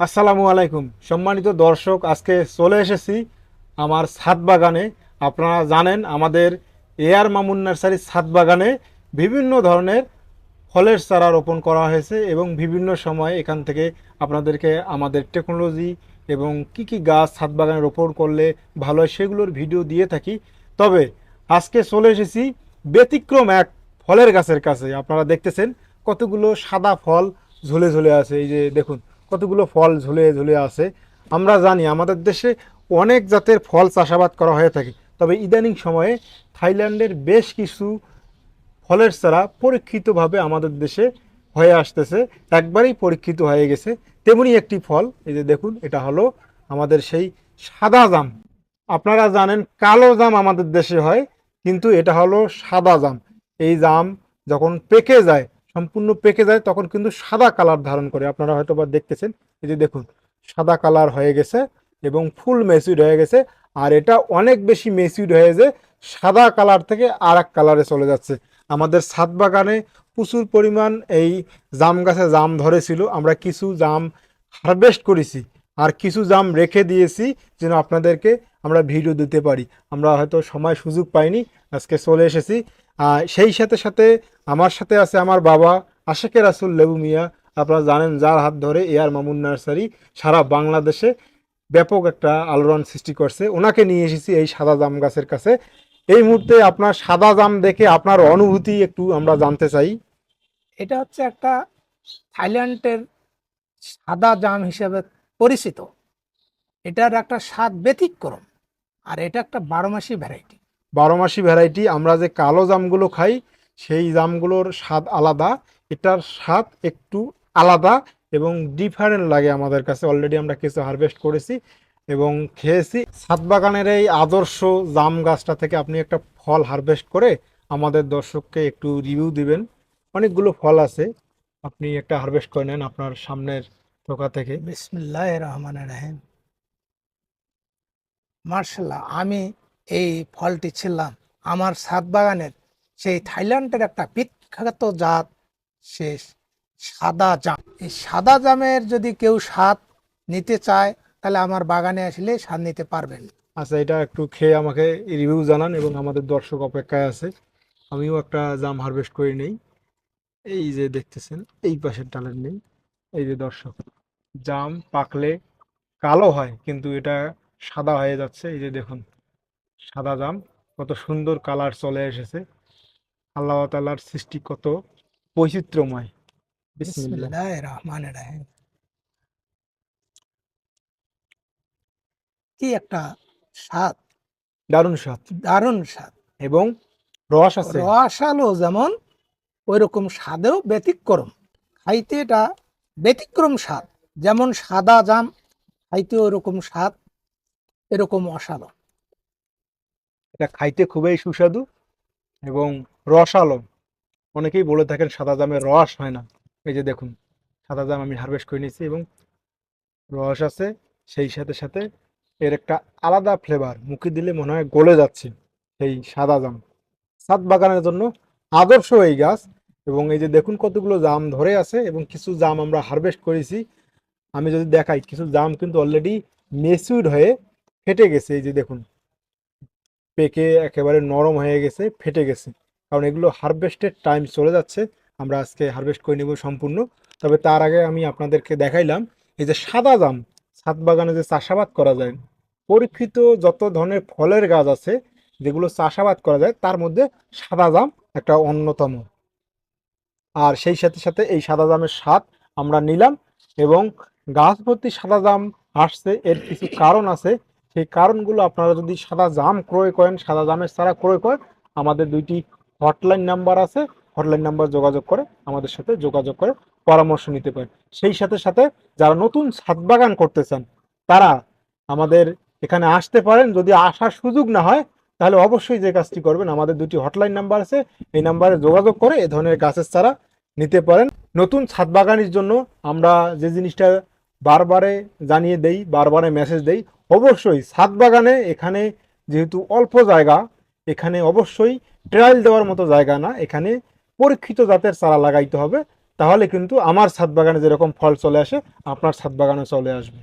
আসসালামু আলাইকুম। সম্মানিত দর্শক, আজকে চলে এসেছি আমার ছাদ বাগানে। আপনারা জানেন, আমাদের এয়ার মামুন নার্সারির ছাদ বাগানে বিভিন্ন ধরনের ফলের চারা রোপণ করা হয়েছে এবং বিভিন্ন সময় এখান থেকে আপনাদেরকে আমাদের টেকনোলজি এবং কি কি গাছ ছাদ বাগানে রোপণ করলে ভালো হয় সেগুলোর ভিডিও দিয়ে থাকি। তবে আজকে চলে এসেছি ব্যতিক্রম এক ফলের গাছের কাছে। আপনারা দেখতেছেন কতগুলো সাদা ফল ঝুলে ঝুলে আছে। এই যে দেখুন কতগুলো ফল ঝুলে ঝুলে আছে। আমরা জানি আমাদের দেশে অনেক জাতের ফল চাষাবাদ করা হয়ে থাকে। তবে ইদানিং সময়ে থাইল্যান্ডের বেশ কিছু ফলের চারা পরীক্ষিতভাবে আমাদের দেশে হয়ে আসতেছে। একবারেই পরীক্ষিত হয়ে গেছে। তেমনি একটি ফল, এই যে দেখুন, এটা হলো আমাদের সেই সাদা জাম। আপনারা জানেন কালো জাম আমাদের দেশে হয়, কিন্তু এটা হলো সাদা জাম। এই জাম যখন পেকে যায় সম্পূর্ণ পেকে যায়, তখন কিন্তু সাদা কালার ধারণ করে। আপনারা হয়তো বা দেখতেছেন, এই যে দেখুন, সাদা কালার হয়ে গেছে এবং ফুল মেসিউড হয়ে গেছে, আর এটা অনেক বেশি মেসিউড হয়ে যে সাদা কালার থেকে আর এক কালারে চলে যাচ্ছে। আমাদের ছাদ বাগানে প্রচুর পরিমাণ এই জাম গাছে জাম ধরেছিল, আমরা কিছু জাম হারভেস্ট করেছি আর কিছু জাম রেখে দিয়েছি যেন আপনাদেরকে আমরা ভিডিও দিতে পারি। আমরা হয়তো সময় সুযোগ পাইনি, আজকে চলে এসেছি। সেই সাথে সাথে আমার সাথে আছে আমার বাবা আশেকের রাসুল লেবু মিয়া। আপনারা জানেন যার হাত ধরে এয়ার মামুন নার্সারি সারা বাংলাদেশে ব্যাপক একটা আলোড়ন সৃষ্টি করছে। ওনাকে নিয়ে এসেছি এই সাদা জাম গাছের কাছে। এই মুহূর্তে আপনার সাদা জাম দেখে আপনার অনুভূতি একটু আমরা জানতে চাই। এটা হচ্ছে একটা থাইল্যান্ডের সাদা জাম হিসেবে পরিচিত। এটার একটা স্বাদ ব্যতিক্রম আর এটা একটা বারো মাসি ভ্যারাইটি। বারো মাসি ভ্যারাইটি। আমরা যে কালো জামগুলো খাই সেই জামগুলোর স্বাদ আলাদা, এটার স্বাদ একটু আলাদা এবং ডিফারেন্ট লাগে আমাদের কাছে। অলরেডি আমরা কিছু হারভেস্ট করেছি এবং খেয়েছি। ছাদ বাগানের এই আদর্শ জাম গাছটা থেকে আপনি একটা ফল হারভেস্ট করে আমাদের দর্শককে একটু রিভিউ দিবেন। অনেকগুলো ফল আছে, আপনি একটা হারভেস্ট করে নেন আপনার সামনের টোকা থেকে। বিসমুল্লাহ রহমান রাহিম। মার্শাল্লাহ, আমি এই ফলটি ছিলাম আমার ছাদ বাগানের সেই থাইল্যান্ডের একটা বিখ্যাত জাত সে সাদা জাম। এই সাদা জামের যদি কেউ স্বাদ নিতে চায়, তাহলে আমার বাগানে আসলে স্বাদ নিতে পারবেন। আচ্ছা এটা একটু খেয়ে আমাকে রিভিউ জানান এবং আমাদের দর্শক অপেক্ষায় আছে। আমিও একটা জাম হারভেস্ট করে নেই। এই যে দেখতেছেন, এই পাশের ডালের নেই। এই যে দর্শক, জাম পাকলে কালো হয়, কিন্তু এটা সাদা হয়ে যাচ্ছে। এই যে দেখুন, সাদা জাম, কত সুন্দর কালার চলে এসেছে। আল্লাহ তাআলার সৃষ্টি কত বৈচিত্র্যময়। কি একটা স্বাদ। দারুণ স্বাদ। দারুণ স্বাদ। এবং রস আছে। রসালো যেমন ওই রকম স্বাদেও ব্যতিক্রম। খাইতে এটা ব্যতিক্রম স্বাদ। যেমন সাদা জাম খাইতে ওরকম স্বাদ এরকম অসালো এটা খাইতে খুবই সুস্বাদু এবং রসালো অনেকেই বলে থাকেন সাদা জামের রস হয় না। এই যে দেখুন, সাদা জাম আমি হারভেস্ট করে নিয়েছি এবং রস আছে, সেই সাথে সাথে এর একটা আলাদা ফ্লেভার মুখে দিলে মনে হয় গলে যাচ্ছে সেই সাদা জাম। ছাদ বাগানের জন্য আদর্শ এই গাছ এবং এই যে দেখুন কতগুলো জাম ধরে আছে এবং কিছু জাম আমরা হারভেস্ট করেছি। আমি যদি দেখাই, কিছু জাম কিন্তু অলরেডি মেসিউড হয়ে ফেটে গেছে। এই যে দেখুন, পেকে একেবারে নরম হয়ে গেছে, ফেটে গেছে। কারণ এগুলো হারভেস্টের টাইম চলে যাচ্ছে। আমরা আজকে হারভেস্ট করে নেব সম্পূর্ণ। তবে তার আগে আমি আপনাদেরকে দেখাইলাম, এই যে সাদা জাম ছাদ বাগানে যে চাষাবাদ করা যায়, পরীক্ষিত যত ধরনের ফলের গাছ আছে, যেগুলো চাষাবাদ করা যায়, তার মধ্যে সাদা জাম একটা অন্যতম। আর সেই সাথে সাথে এই সাদা জামের স্বাদ আমরা নিলাম এবং গাছ ভর্তি সাদা জাম আসছে, এর কিছু কারণ আছে। সেই কারণগুলো আপনারা যদি সাদা জাম ক্রয় করেন, সাদা জামের চারা ক্রয় করেন, আমাদের দুইটি হটলাইন নাম্বার আছে, হটলাইন নাম্বার যোগাযোগ করে আমাদের সাথে যোগাযোগ করে পরামর্শ নিতে পারেন। সেই সাথে সাথে যারা নতুন ছাদ বাগান করতে চান, তারা আমাদের এখানে আসতে পারেন। যদি আসার সুযোগ না হয়, তাহলে অবশ্যই যে কাজটি করবেন, আমাদের দুটি হটলাইন নাম্বার আছে, এই নাম্বারে যোগাযোগ করে এ ধরনের গাছের চারা নিতে পারেন। নতুন ছাদ বাগানের জন্য আমরা যে জিনিসটা বারবারে জানিয়ে দেই, বারবারে মেসেজ দেই, অবশ্যই ছাদ বাগানে এখানে যেহেতু অল্প জায়গা, এখানে অবশ্যই ট্রায়াল দেওয়ার মতো জায়গা না। এখানে পরীক্ষিত জাতের চারা লাগাইতে হবে। তাহলে কিন্তু আমার ছাদ বাগানে যেরকম ফল চলে আসে, আপনার ছাদ বাগানে চলে আসবে।